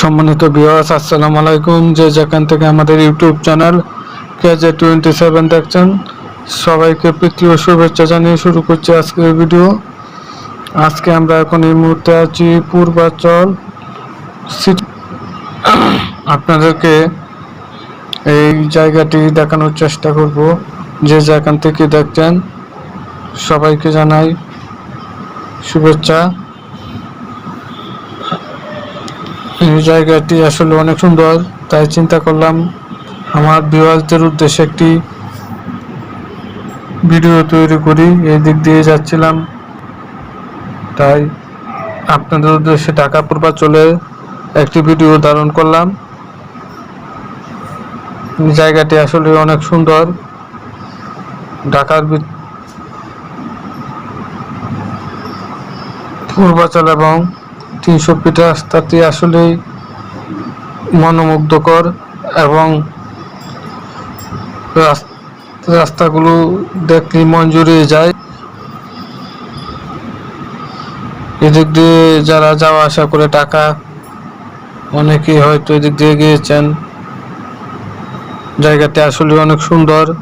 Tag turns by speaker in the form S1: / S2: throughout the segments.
S1: সম্মানিত বিহাস আসসালামু আলাইকুম। যে যেখান থেকে আমাদের YouTube channel KJ twenty seven দেখছেন, সবাইকে প্রীতি ও শুভেচ্ছা জানিয়ে শুরু করছি আজকের ভিডিও আজকে আমরা এখন এই মুহূর্তে আছি পূর্বাচল আপনাদেরকে এই জায়গাটি দেখানোর চেষ্টা করব। যে যেখান থেকে দেখছেন, সবাইকে জানাই শুভেচ্ছা। এই জায়গাটি আসলে অনেক সুন্দর, তাই চিন্তা করলাম আমার ভিউয়ার্সদের উদ্দেশ্যে একটি ভিডিও তৈরি করি, এই দিক দিয়ে যাচ্ছিলাম। তাই আপনাদের উদ্দেশ্যে ঢাকা পূর্বাচলে একটি ভিডিও ধারণ করলাম। জায়গাটি আসলে অনেক সুন্দর। ঢাকার পূর্বাচল এবং তিনশো ফিট রাস্তাটি আসলেই মনোমুগ্ধকর এবং রাস- রাস্তাগুলো দেখলে মন জুড়িয়ে যায়। এদিক দিয়ে যারা যাওয়া আসা করে টাকা, অনেকেই হয়তো এদিক দিয়ে গিয়েছেন। জায়গাটি আসলে অনেক সুন্দর।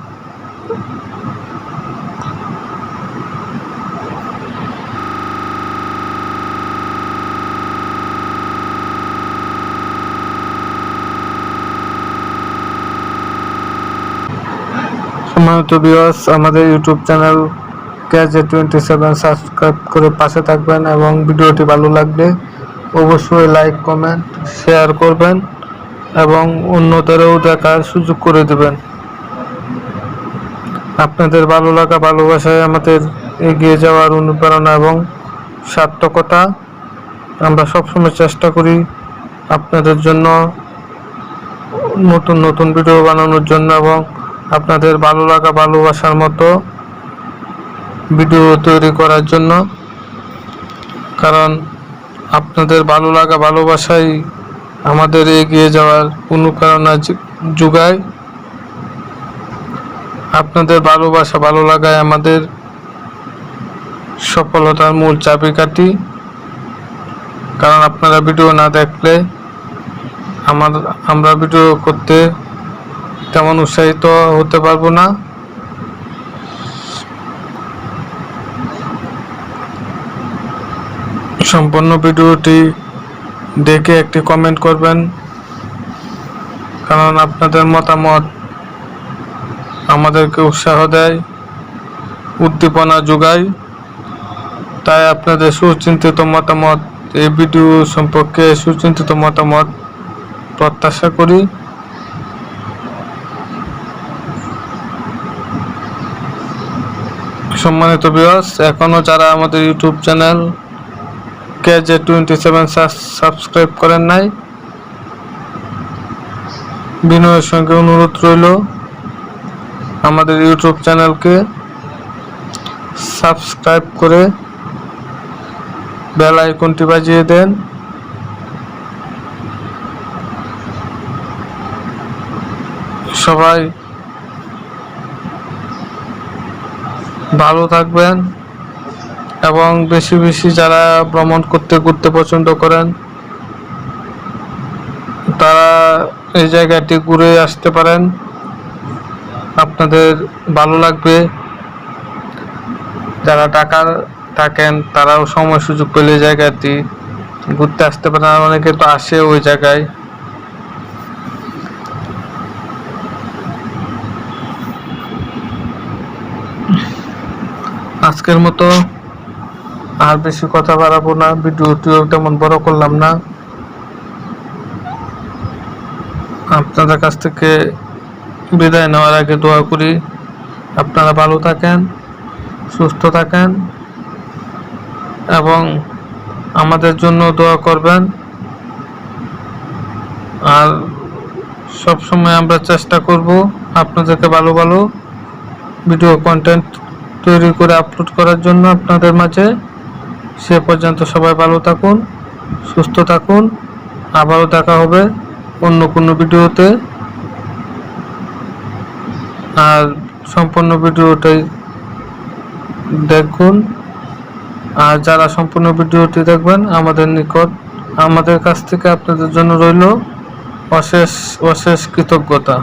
S1: সম্মানিত বিয়স আমাদের YouTube channel KJ twenty seven subscribe করে পাশে থাকবেন এবং ভিডিওটি ভালো লাগলে অবশ্যই লাইক কমেন্ট শেয়ার করবেন এবং অন্যদেরও দেখার সুযোগ করে দেবেন। আপনাদের ভালো লাগা, ভালোবাসায় আমাদের এগিয়ে যাওয়ার অনুপ্রেরণা এবং সার্থকতা আমরা সবসময় চেষ্টা করি আপনাদের জন্য নতুন নতুন ভিডিও বানানোর জন্য এবং আপনাদের ভালো লাগা, ভালোবাসার মতো ভিডিও তৈরি করার জন্য। কারণ আপনাদের ভালো লাগা, ভালোবাসাই আমাদের এগিয়ে যাওয়ার অনুপ্রেরণা যোগায়। আপনাদের ভালোবাসা, ভালো লাগায় আমাদের সফলতার মূল চাবিকাঠি। কারণ আপনারা ভিডিও না দেখলে আমার, আমরা ভিডিও করতে তেমন উৎসাহিত হতে পারব না। সম্পূর্ণ ভিডিওটি দেখে একটি কমেন্ট করবেন। কারণ আপনাদের মতামত আমাদেরকে উৎসাহ দেয়, উদ্দীপনা যোগায়। তাই আপনাদের সুচিন্তিত মতামত, এই ভিডিও সম্পর্কে সুচিন্তিত মতামত প্রত্যাশা করি। সম্মানিত বিয়স এখনও যারা আমাদের YouTube channel KJ twenty seven subscribe করেন নাই, বিনয়ের সঙ্গে অনুরোধ রইল, আমাদের ইউটিউব চ্যানেলকে সাবস্ক্রাইব করে বেল আইকনটি বাজিয়ে দেন। সবাই ভালো থাকবেন এবং বেশি বেশি যারা ভ্রমণ করতে ঘুরতে পছন্দ করেন, তারা এই জায়গাটি ঘুরে আসতে পারেন। আপনাদের ভালো লাগবে। যারা টাকা থাকেন, তারাও সময় সুযোগ পেলে জায়গাটি ঘুরতে আসতে পারেন। অনেকে তো আসে ওই জায়গায়। আজকের মতো আর বেশি কথা বাড়াবো না। ভিডিওটিও তেমন বড় করলাম না। আপনাদের কাছ থেকে বিদায় নেওয়ার আগে দোয়া করি। আপনারা ভালো থাকেন, সুস্থ থাকেন এবং আমাদের জন্য দোয়া করবেন। আর সব সময় আমরা চেষ্টা করব আপনাদেরকে ভালো ভালো ভিডিও কন্টেন্ট তৈরি করে আপলোড করার জন্য আপনাদের মাঝে। সে পর্যন্ত সবাই ভালো থাকুন, সুস্থ থাকুন। আবারও দেখা হবে অন্য কোনো ভিডিওতে। আর সম্পূর্ণ ভিডিওটাই দেখুন। আর যারা সম্পূর্ণ ভিডিওটি দেখবেন, আমাদের নিকট, আমাদের কাছ থেকে আপনাদের জন্য রইল অশেষ অশেষ কৃতজ্ঞতা।